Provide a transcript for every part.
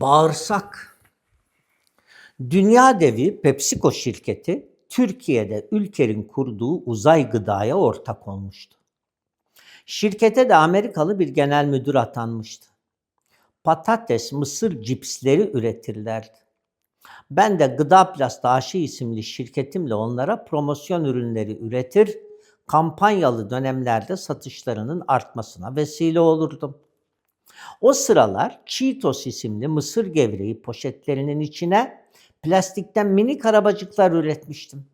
Bağırsak. Dünya devi PepsiCo şirketi Türkiye'de Ülker'in kurduğu uzay gıdaya ortak olmuştu. Şirkete de Amerikalı bir genel müdür atanmıştı. Patates, mısır cipsleri üretirlerdi. Ben de Gıda Plast AŞ isimli şirketimle onlara promosyon ürünleri üretir, kampanyalı dönemlerde satışlarının artmasına vesile olurdum. O sıralar Cheetos isimli mısır gevreği poşetlerinin içine plastikten minik arabacıklar üretmiştim.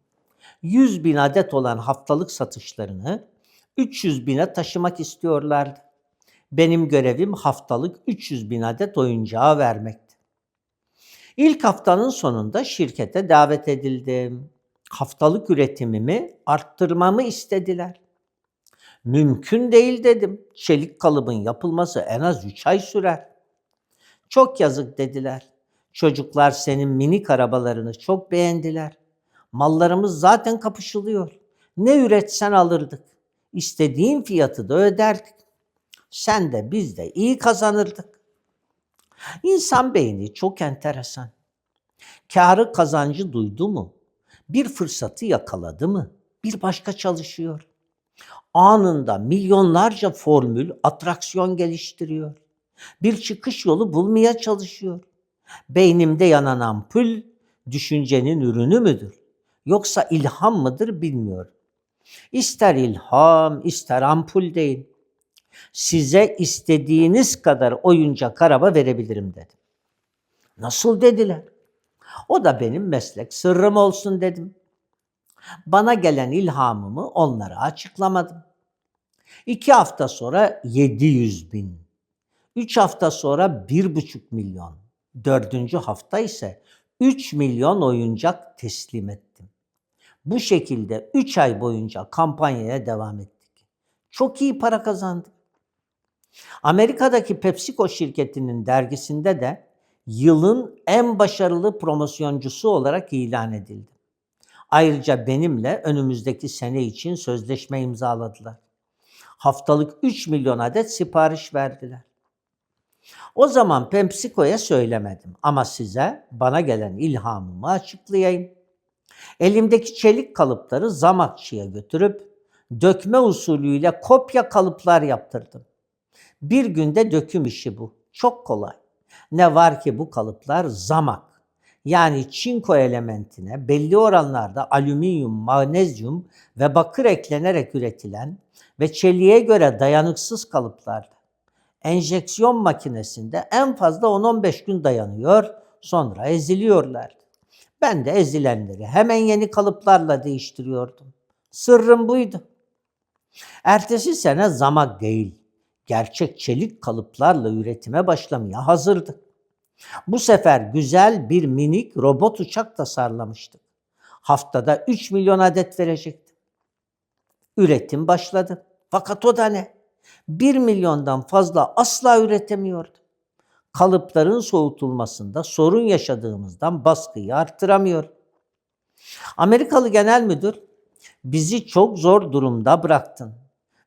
100 bin adet olan haftalık satışlarını 300 bine taşımak istiyorlardı. Benim görevim haftalık 300 bin adet oyuncağı vermekti. İlk haftanın sonunda şirkete davet edildim. Haftalık üretimimi arttırmamı istediler. Mümkün değil dedim. Çelik kalıbın yapılması en az 3 ay sürer. Çok yazık dediler. Çocuklar senin minik arabalarını çok beğendiler. Mallarımız zaten kapışılıyor. Ne üretsen alırdık. İstediğin fiyatı da öderdik. Sen de biz de iyi kazanırdık. İnsan beyni çok enteresan. Karı kazancı duydu mu? Bir fırsatı yakaladı mı? Bir başka çalışıyor. Anında milyonlarca formül, atraksiyon geliştiriyor. Bir çıkış yolu bulmaya çalışıyor. Beynimde yanan ampul düşüncenin ürünü müdür? Yoksa ilham mıdır bilmiyorum. İster ilham, ister ampul deyin. Size istediğiniz kadar oyuncak araba verebilirim dedim. Nasıl dediler? O da benim meslek sırrım olsun dedim. Bana gelen ilhamımı onlara açıklamadım. İki hafta sonra 700 bin. Üç hafta sonra bir buçuk milyon. Dördüncü hafta ise 3 milyon oyuncak teslim ettim. Bu şekilde 3 ay boyunca kampanyaya devam ettik. Çok iyi para kazandım. Amerika'daki PepsiCo şirketinin dergisinde de yılın en başarılı promosyoncusu olarak ilan edildi. Ayrıca benimle önümüzdeki sene için sözleşme imzaladılar. Haftalık 3 milyon adet sipariş verdiler. O zaman PepsiCo'ya söylemedim ama size bana gelen ilhamımı açıklayayım. Elimdeki çelik kalıpları zamakçıya götürüp dökme usulüyle kopya kalıplar yaptırdım. Bir günde döküm işi bu. Çok kolay. Ne var ki bu kalıplar zamak. Yani çinko elementine belli oranlarda alüminyum, magnezyum ve bakır eklenerek üretilen ve çeliğe göre dayanıksız kalıplardı. Enjeksiyon makinesinde en fazla 10-15 gün dayanıyor, sonra eziliyorlar. Ben de ezilenleri hemen yeni kalıplarla değiştiriyordum. Sırrım buydu. Ertesi sene zamak değil, gerçek çelik kalıplarla üretime başlamaya hazırdık. Bu sefer güzel bir minik robot uçak tasarlamıştık. Haftada 3 milyon adet verecektim. Üretim başladı. Fakat o da ne? 1 milyondan fazla asla üretemiyordum. Kalıpların soğutulmasında sorun yaşadığımızdan baskıyı arttıramıyor. Amerikalı genel müdür bizi çok zor durumda bıraktın.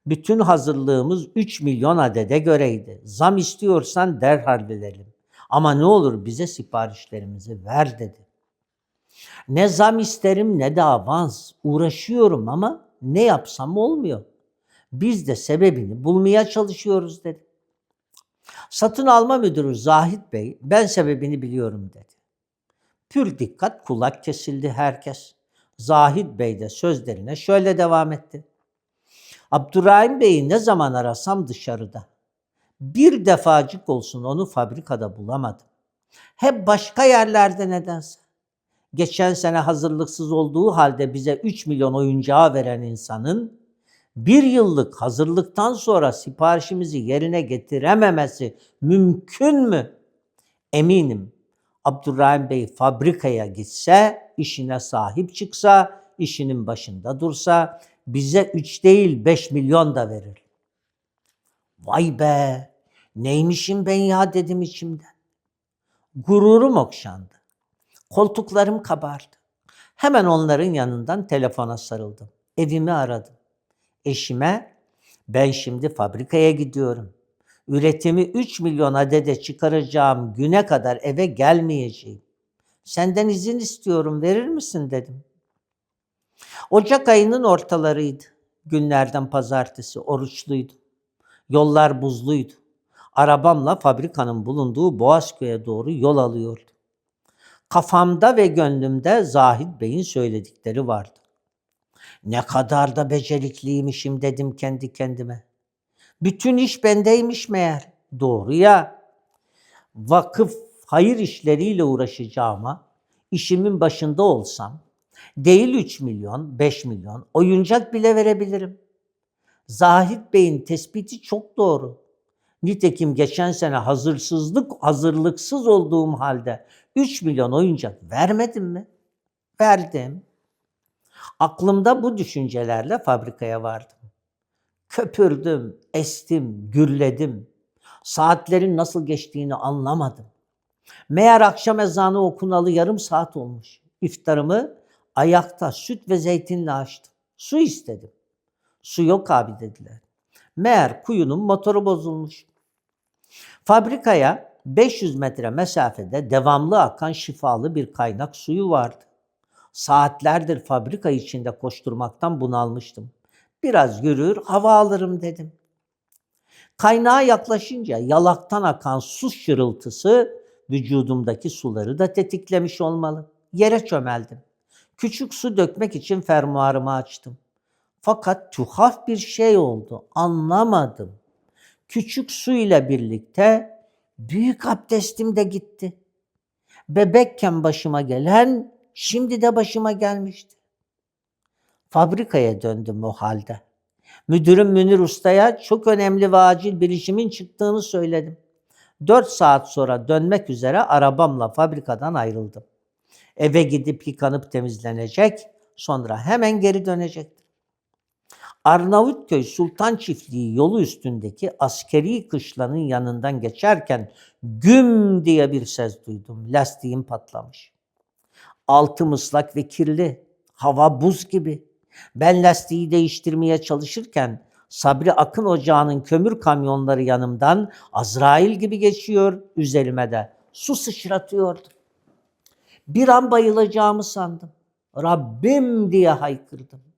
Bütün hazırlığımız 3 milyon adede göreydi. Zam istiyorsan derhal verelim. Ama ne olur bize siparişlerimizi ver dedi. Ne zam isterim ne de avans. Uğraşıyorum ama ne yapsam olmuyor. Biz de sebebini bulmaya çalışıyoruz dedi. Satın alma müdürü Zahit Bey ben sebebini biliyorum dedi. Pür dikkat kulak kesildi herkes. Zahid Bey de sözlerine şöyle devam etti. Abdurrahim Bey'i ne zaman arasam dışarıda. Bir defacık olsun onu fabrikada bulamadım. Hep başka yerlerde nedense. Geçen sene hazırlıksız olduğu halde bize 3 milyon oyuncağı veren insanın bir yıllık hazırlıktan sonra siparişimizi yerine getirememesi mümkün mü? Eminim Abdurrahim Bey fabrikaya gitse, işine sahip çıksa, işinin başında dursa bize 3 değil 5 milyon da verir. Vay be! Neymişim ben ya dedim içimden. Gururum okşandı. Koltuklarım kabardı. Hemen onların yanından telefona sarıldım. Evimi aradım. Eşime ben şimdi fabrikaya gidiyorum. Üretimi 3 milyon adede çıkaracağım güne kadar eve gelmeyeceğim. Senden izin istiyorum verir misin dedim. Ocak ayının ortalarıydı. Günlerden pazartesi oruçluydum. Yollar buzluydu. Arabamla fabrikanın bulunduğu Boğazköy'e doğru yol alıyordum. Kafamda ve gönlümde Zahid Bey'in söyledikleri vardı. Ne kadar da becerikliymişim dedim kendi kendime. Bütün iş bendeymiş meğer. Doğru ya. Vakıf hayır işleriyle uğraşacağıma, işimin başında olsam, değil 3 milyon, 5 milyon, oyuncak bile verebilirim. Zahid Bey'in tespiti çok doğru. Nitekim geçen sene hazırsızlık, hazırlıksız olduğum halde 3 milyon oyuncak vermedim mi? Verdim. Aklımda bu düşüncelerle fabrikaya vardım. Köpürdüm, estim, gürledim. Saatlerin nasıl geçtiğini anlamadım. Meğer akşam ezanı okunalı yarım saat olmuş. İftarımı ayakta süt ve zeytinle açtım. Su istedim. Su yok abi dediler. Meğer kuyunun motoru bozulmuş. Fabrikaya 500 metre mesafede devamlı akan şifalı bir kaynak suyu vardı. Saatlerdir fabrika içinde koşturmaktan bunalmıştım. Biraz yürür, hava alırım dedim. Kaynağa yaklaşınca yalaktan akan su şırıltısı vücudumdaki suları da tetiklemiş olmalı. Yere çömeldim. Küçük su dökmek için fermuarımı açtım. Fakat tuhaf bir şey oldu. Anlamadım. Küçük su ile birlikte büyük abdestim de gitti. Bebekken başıma gelen şimdi de başıma gelmişti. Fabrikaya döndüm o halde. Müdürüm Münir Usta'ya çok önemli ve acil bir işimin çıktığını söyledim. Dört saat sonra dönmek üzere arabamla fabrikadan ayrıldım. Eve gidip yıkanıp temizlenecek, sonra hemen geri dönecektim. Arnavutköy Sultan Çiftliği yolu üstündeki askeri kışlanın yanından geçerken güm diye bir ses duydum. Lastiğim patlamış. Altım ıslak ve kirli. Hava buz gibi. Ben lastiği değiştirmeye çalışırken Sabri Akın Ocağı'nın kömür kamyonları yanımdan Azrail gibi geçiyor üzerime de. Su sıçratıyordu. Bir an bayılacağımı sandım. Rabbim diye haykırdım.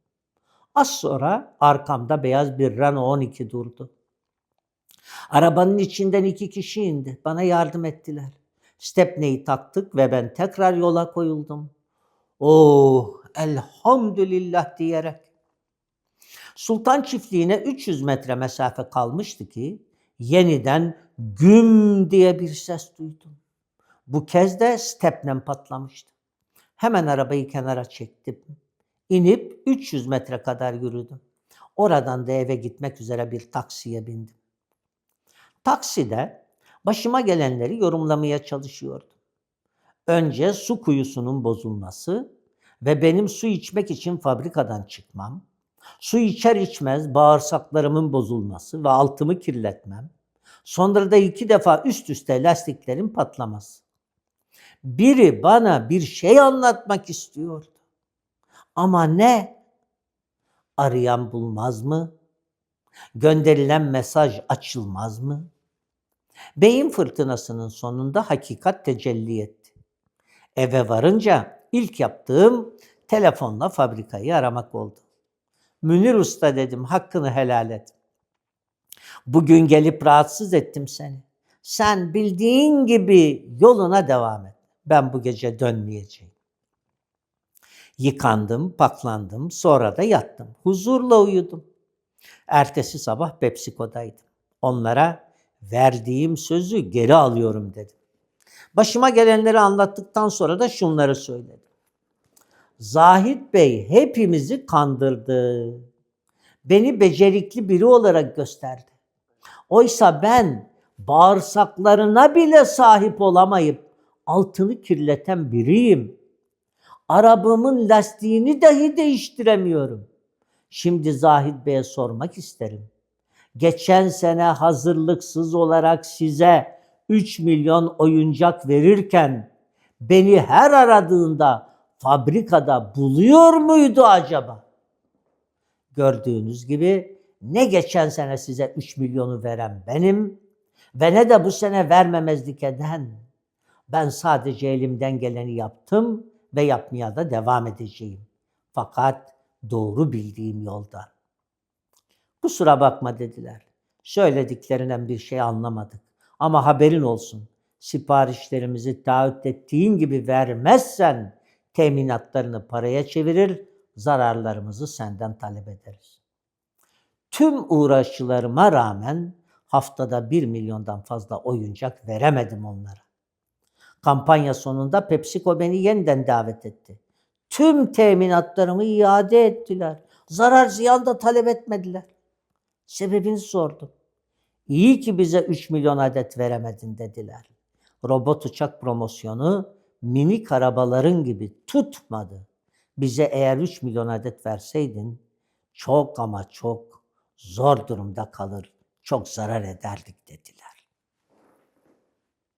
Az sonra arkamda beyaz bir Renault 12 durdu. Arabanın içinden iki kişi indi. Bana yardım ettiler. Stepneyi taktık ve ben tekrar yola koyuldum. Oh elhamdülillah diyerek. Sultan çiftliğine 300 metre mesafe kalmıştı ki yeniden güm diye bir ses duydum. Bu kez de stepnem patlamıştı. Hemen arabayı kenara çektim. İnip 300 metre kadar yürüdüm. Oradan da eve gitmek üzere bir taksiye bindim. Takside başıma gelenleri yorumlamaya çalışıyordum. Önce su kuyusunun bozulması ve benim su içmek için fabrikadan çıkmam, su içer içmez bağırsaklarımın bozulması ve altımı kirletmem, sonra da iki defa üst üste lastiklerin patlaması. Biri bana bir şey anlatmak istiyordu. Ama ne? Arayan bulmaz mı? Gönderilen mesaj açılmaz mı? Beyin fırtınasının sonunda hakikat tecelli etti. Eve varınca ilk yaptığım telefonla fabrikayı aramak oldu. Münir Usta dedim hakkını helal et. Bugün gelip rahatsız ettim seni. Sen bildiğin gibi yoluna devam et. Ben bu gece dönmeyeceğim. Yıkandım, paklandım, sonra da yattım. Huzurla uyudum. Ertesi sabah PepsiCo'daydım. Onlara verdiğim sözü geri alıyorum dedim. Başıma gelenleri anlattıktan sonra da şunları söyledim. Zahid Bey hepimizi kandırdı. Beni becerikli biri olarak gösterdi. Oysa ben bağırsaklarına bile sahip olamayıp altını kirleten biriyim. Arabamın lastiğini dahi değiştiremiyorum. Şimdi Zahid Bey'e sormak isterim. Geçen sene hazırlıksız olarak size 3 milyon oyuncak verirken beni her aradığında fabrikada buluyor muydu acaba? Gördüğünüz gibi ne geçen sene size 3 milyonu veren benim ve ne de bu sene vermemezlik eden. Ben sadece elimden geleni yaptım ve yapmaya da devam edeceğim. Fakat doğru bildiğim yolda. Kusura bakma dediler. Söylediklerinden bir şey anlamadık. Ama haberin olsun. Siparişlerimizi taahhüt ettiğin gibi vermezsen teminatlarını paraya çevirir, zararlarımızı senden talep ederiz. Tüm uğraşlarıma rağmen haftada 1 milyondan fazla oyuncak veremedim onlara. Kampanya sonunda PepsiCo beni yeniden davet etti. Tüm teminatlarımı iade ettiler. Zarar ziyan da talep etmediler. Sebebini sordum. İyi ki bize 3 milyon adet veremedin dediler. Robot uçak promosyonu minik arabaların gibi tutmadı. Bize eğer 3 milyon adet verseydin çok ama çok zor durumda kalır, çok zarar ederdik dediler.